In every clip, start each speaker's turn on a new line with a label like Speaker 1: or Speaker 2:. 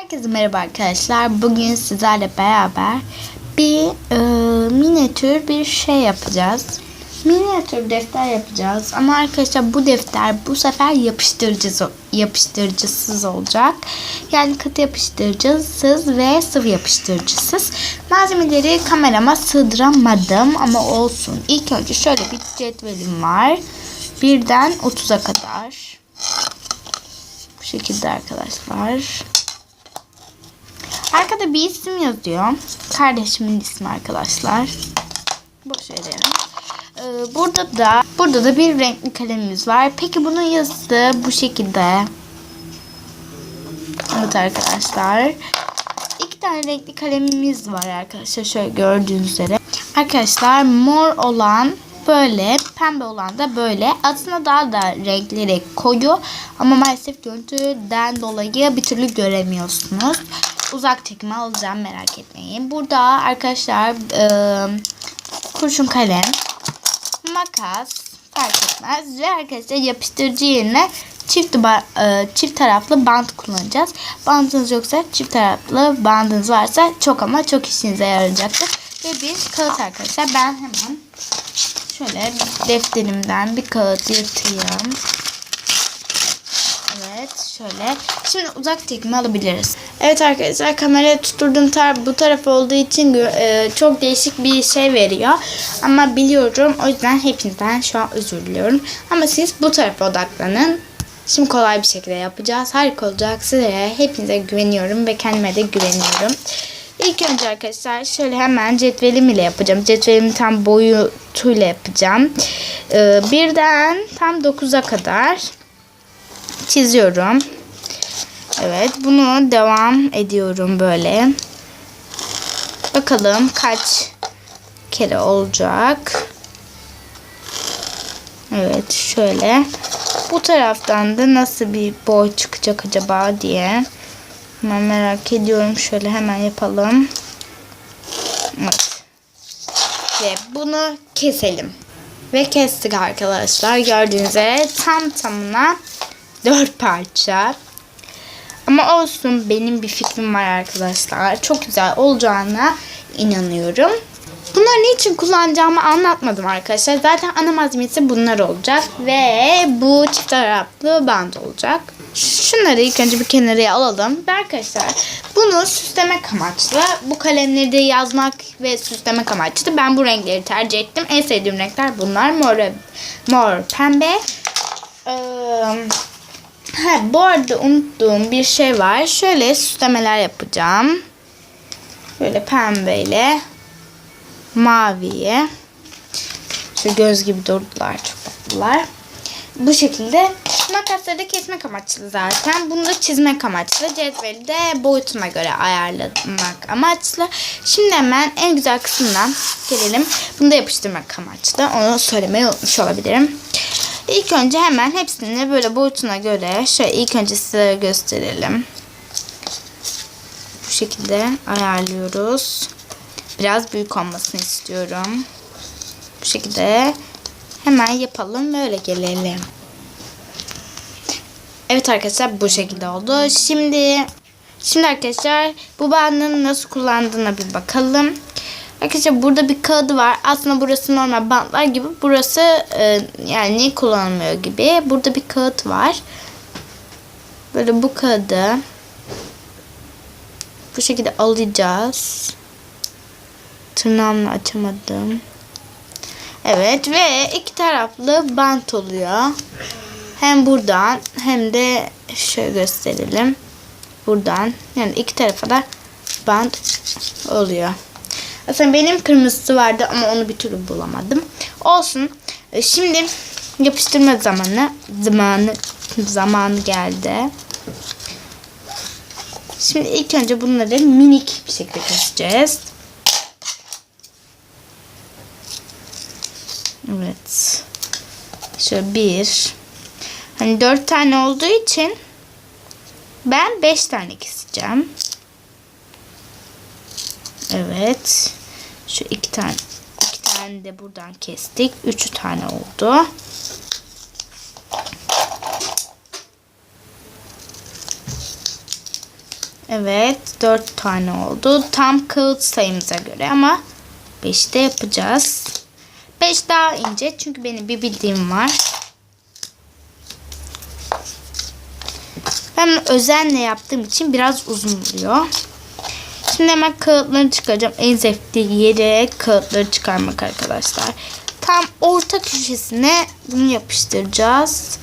Speaker 1: Herkese merhaba arkadaşlar. Bugün sizlerle beraber bir e, minyatür bir şey yapacağız. Minyatür defter yapacağız. Ama arkadaşlar bu defter bu sefer yapıştırıcısız, yapıştırıcısız olacak. Yani katı yapıştırıcısız ve sıvı yapıştırıcısız. Malzemeleri kamerama sığdıramadım ama olsun. İlk önce şöyle bir cetvelim var. Birden 30'a kadar. Bu şekilde arkadaşlar. Arkada bir isim yazıyor. Kardeşimin ismi arkadaşlar. Boş verelim. Ee, burada da burada da bir renkli kalemimiz var. Peki bunun yazısı bu şekilde. Evet arkadaşlar. İki tane renkli kalemimiz var arkadaşlar. Şöyle gördüğünüz üzere. Arkadaşlar mor olan böyle, pembe olan da böyle. Aslında daha da renkleri koyu ama maalesef görüntüden dolayı bir türlü göremiyorsunuz. Uzak çekimi alacağım merak etmeyin. Burada arkadaşlar e, kurşun kalem, makas fark etmez ve arkadaşlar yapıştırıcı yerine çift e, çift taraflı bant kullanacağız. Bantınız yoksa çift taraflı bandınız varsa çok ama çok işinize yarayacaktır. Ve bir kağıt arkadaşlar. Ben hemen şöyle defterimden bir kağıt yırtayım. Şöyle. Şimdi uzak çekimi alabiliriz. Evet arkadaşlar kamerayı tutturduğum tar bu taraf olduğu için e, çok değişik bir şey veriyor. Ama biliyorum o yüzden hepinizden şu an özür diliyorum. Ama siz bu tarafa odaklanın. Şimdi kolay bir şekilde yapacağız. Harika olacak. Size hepinize güveniyorum ve kendime de güveniyorum. İlk önce arkadaşlar şöyle hemen cetvelim ile yapacağım. Cetvelimin tam boyutuyla yapacağım. Ee, birden tam 9'a kadar çiziyorum. Evet bunu devam ediyorum böyle. Bakalım kaç kere olacak. Evet şöyle. Bu taraftan da nasıl bir boy çıkacak acaba diye. Hemen merak ediyorum. Şöyle hemen yapalım. Evet. Ve bunu keselim. Ve kestik arkadaşlar. Gördüğünüz üzere tam tamına dört parça. Ama olsun benim bir fikrim var arkadaşlar. Çok güzel olacağına inanıyorum. Bunları niçin kullanacağımı anlatmadım arkadaşlar. Zaten ana malzemesi bunlar olacak. Ve bu çift taraflı band olacak. Şunları ilk önce bir kenara alalım. Ve arkadaşlar bunu süslemek amaçlı. Bu kalemleri de yazmak ve süslemek amaçlı. Ben bu renkleri tercih ettim. En sevdiğim renkler bunlar. Mor, mor pembe. Ee, ha, bu arada unuttuğum bir şey var. Şöyle süslemeler yapacağım. Böyle pembeyle maviye. Şu göz gibi durdular. Çok tatlılar. Bu şekilde makasları da kesmek amaçlı zaten. Bunu da çizmek amaçlı. Cetveli de boyutuna göre ayarlamak amaçlı. Şimdi hemen en güzel kısmından gelelim. Bunu da yapıştırmak amaçlı. Onu söylemeyi unutmuş olabilirim. İlk önce hemen hepsini böyle boyutuna göre şöyle ilk önce size gösterelim. Bu şekilde ayarlıyoruz. Biraz büyük olmasını istiyorum. Bu şekilde hemen yapalım ve öyle gelelim. Evet arkadaşlar bu şekilde oldu. Şimdi şimdi arkadaşlar bu bandın nasıl kullandığına bir bakalım. Arkadaşlar burada bir kağıdı var. Aslında burası normal bantlar gibi. Burası e, yani kullanılmıyor gibi. Burada bir kağıt var. Böyle bu kağıdı bu şekilde alacağız. Tırnağımla açamadım. Evet ve iki taraflı bant oluyor. Hem buradan hem de şöyle gösterelim. Buradan yani iki tarafa da bant oluyor. Aslında benim kırmızısı vardı ama onu bir türlü bulamadım. Olsun. E, Şimdi yapıştırma zamanı zamanı zamanı geldi. Şimdi ilk önce bunları minik bir şekilde keseceğiz. Evet. Şöyle bir. Hani dört tane olduğu için ben beş tane keseceğim. Evet. Şu iki tane iki tane de buradan kestik. Üç tane oldu. Evet 4 tane oldu. Tam kağıt sayımıza göre ama 5 de yapacağız. 5 daha ince çünkü benim bir bildiğim var. Ben özenle yaptığım için biraz uzun oluyor. Şimdi hemen kağıtları çıkaracağım. En zevkli yeri kağıtları çıkarmak arkadaşlar. Tam orta köşesine bunu yapıştıracağız.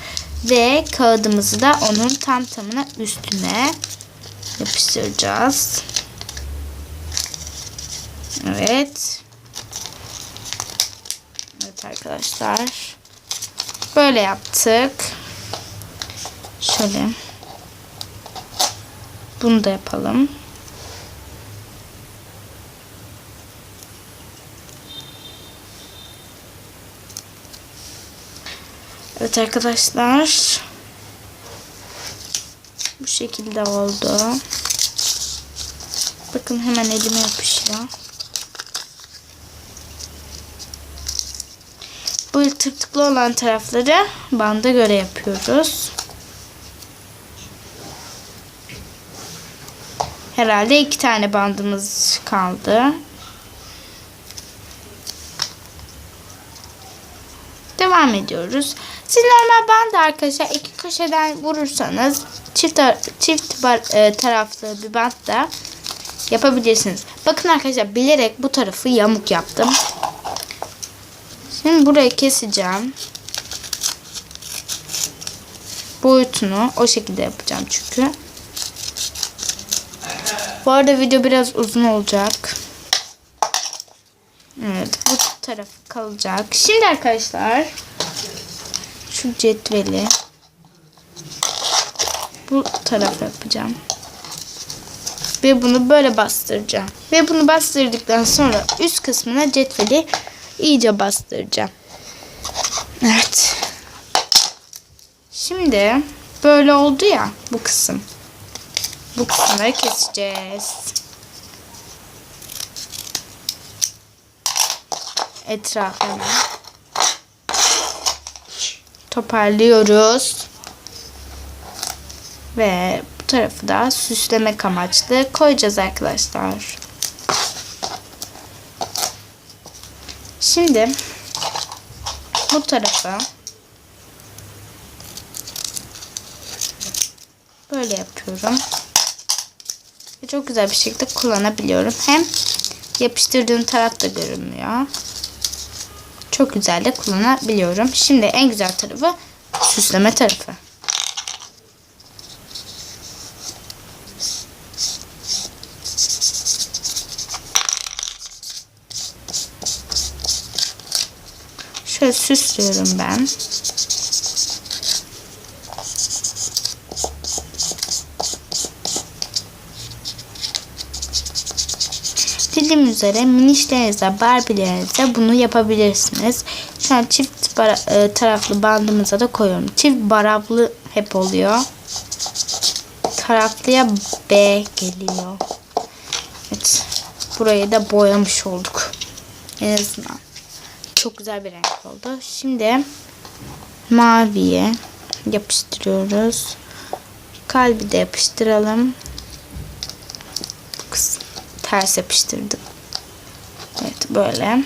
Speaker 1: Ve kağıdımızı da onun tam tamına üstüne yapıştıracağız. Evet. Evet arkadaşlar. Böyle yaptık. Şöyle. Bunu da yapalım. Evet arkadaşlar. Bu şekilde oldu. Bakın hemen elime yapışıyor. Bu tırtıklı olan tarafları banda göre yapıyoruz. Herhalde iki tane bandımız kaldı. Devam ediyoruz. Siz normal bandı arkadaşlar iki köşeden vurursanız çift çift bar, e, taraflı bir bant da yapabilirsiniz. Bakın arkadaşlar bilerek bu tarafı yamuk yaptım. Şimdi burayı keseceğim. Boyutunu o şekilde yapacağım çünkü. Bu arada video biraz uzun olacak. Evet tarafı kalacak. Şimdi arkadaşlar şu cetveli bu tarafa yapacağım. Ve bunu böyle bastıracağım. Ve bunu bastırdıktan sonra üst kısmına cetveli iyice bastıracağım. Evet. Şimdi böyle oldu ya bu kısım. Bu kısımları keseceğiz. Etrafını toparlıyoruz. Ve bu tarafı da süslemek amaçlı koyacağız arkadaşlar. Şimdi bu tarafa böyle yapıyorum. Ve çok güzel bir şekilde kullanabiliyorum. Hem yapıştırdığım taraf da görünmüyor. Çok güzel de kullanabiliyorum. Şimdi en güzel tarafı süsleme tarafı. Şöyle süslüyorum ben. Dediğim üzere minişlerinize, barbilerinize bunu yapabilirsiniz. Şu an çift bara, e, taraflı bandımıza da koyuyorum. Çift barablı hep oluyor. Taraflıya B geliyor. Evet. Burayı da boyamış olduk. En azından. Çok güzel bir renk oldu. Şimdi maviye yapıştırıyoruz. Kalbi de yapıştıralım. Ters yapıştırdım. Evet böyle.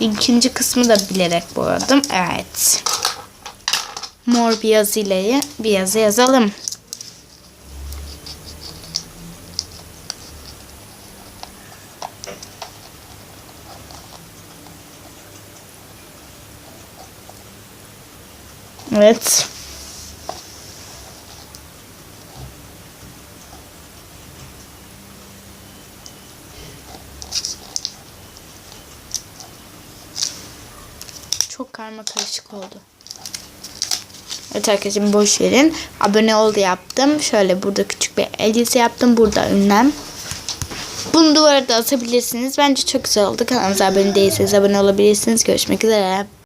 Speaker 1: İkinci kısmı da bilerek boyadım. Evet. Mor bir yazıyla bir yazı yazalım. Evet. Çok karma karışık oldu. Evet arkadaşım boş verin. Abone ol yaptım. Şöyle burada küçük bir el yazı yaptım. Burada ünlem. Bunu duvara da asabilirsiniz. Bence çok güzel oldu. Kanalımıza abone değilseniz abone olabilirsiniz. Görüşmek üzere.